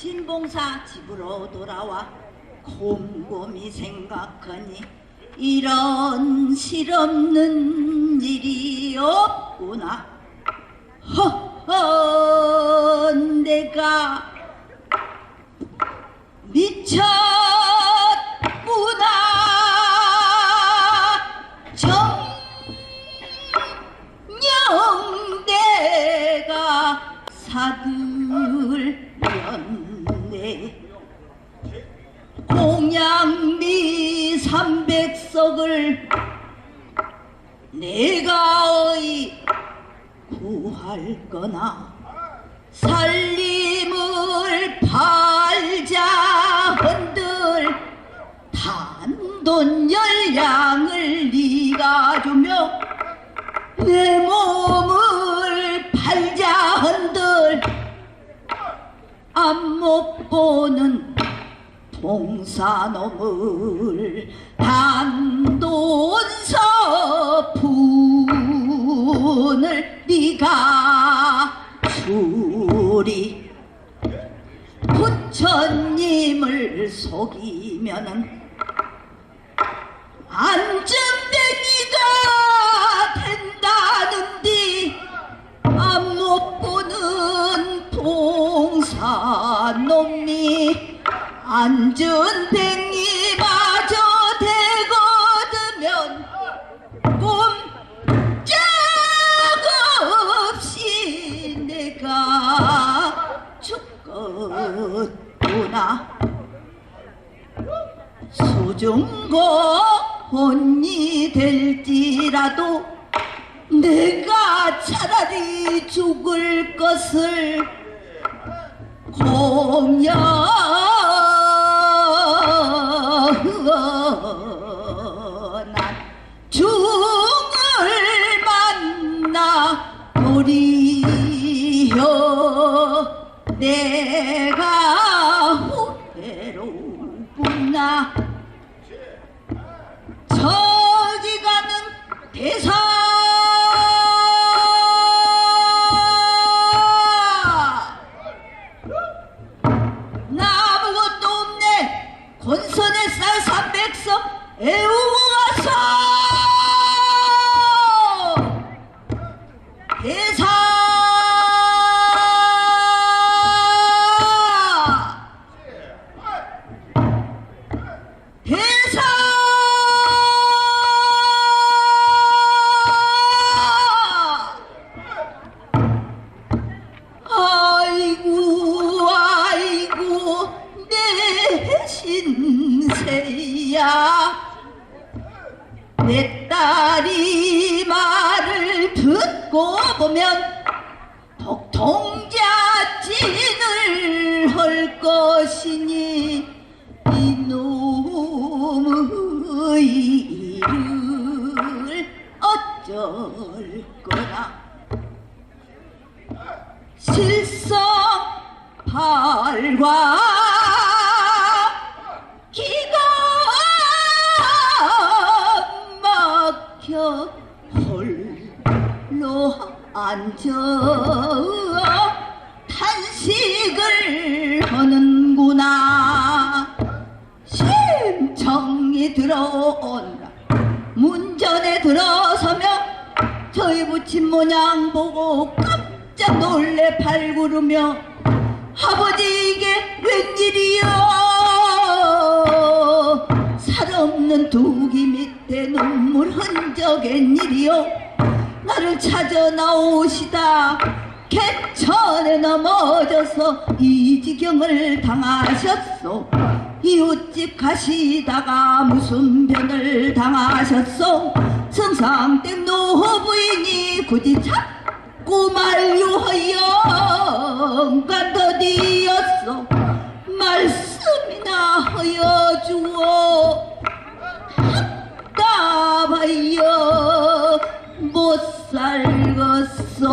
신봉사 집으로 돌아와 곰곰이 생각하니 이런 실없는 일이 없구나. 허허 내가 미쳤 삼백석을 내가 어이 구할 거나 살림을 팔자 흔들 단돈 열량을 네가 주며 내 몸을 팔자 흔들 안 못 보는 동사놈을 단돈 서푼을 네가 주리 부처님을 속이면은 안 안전뱅이마저 되거두면 꼼짝 없이 내가 죽겠구나. 소중고 혼이 될지라도 내가 차라리 죽을 것을 공연 내가 후회로구나. 저기 가는 대사. 나 아무것도 없네. 권선의 쌀 300석 애우고 와서 아이고 아이고 내 신세야. 내 딸이 말을 듣고 보면 독통자진을 할 것이니 이놈의 일을 어쩔 거나 실성 발과 기가 막혀 홀로 앉아 탄식을 하는구나. 심청이 들어온다. 문전에 들어서며 저희 부친 모양 보고 깜짝 놀래 발구르며 아버지 이게 웬일이요 살없는 두기 밑에 눈물 흔적 웬일이요 나를 찾아 나오시다. 개천에 넘어져서 이 지경을 당하셨소. 이웃집 가시다가 무슨 변을 당하셨소? 성상댁 노부인이 굳이 찾고 만류하여 간더디였소? 말씀이나 하여 주어 답하여 못 살겠소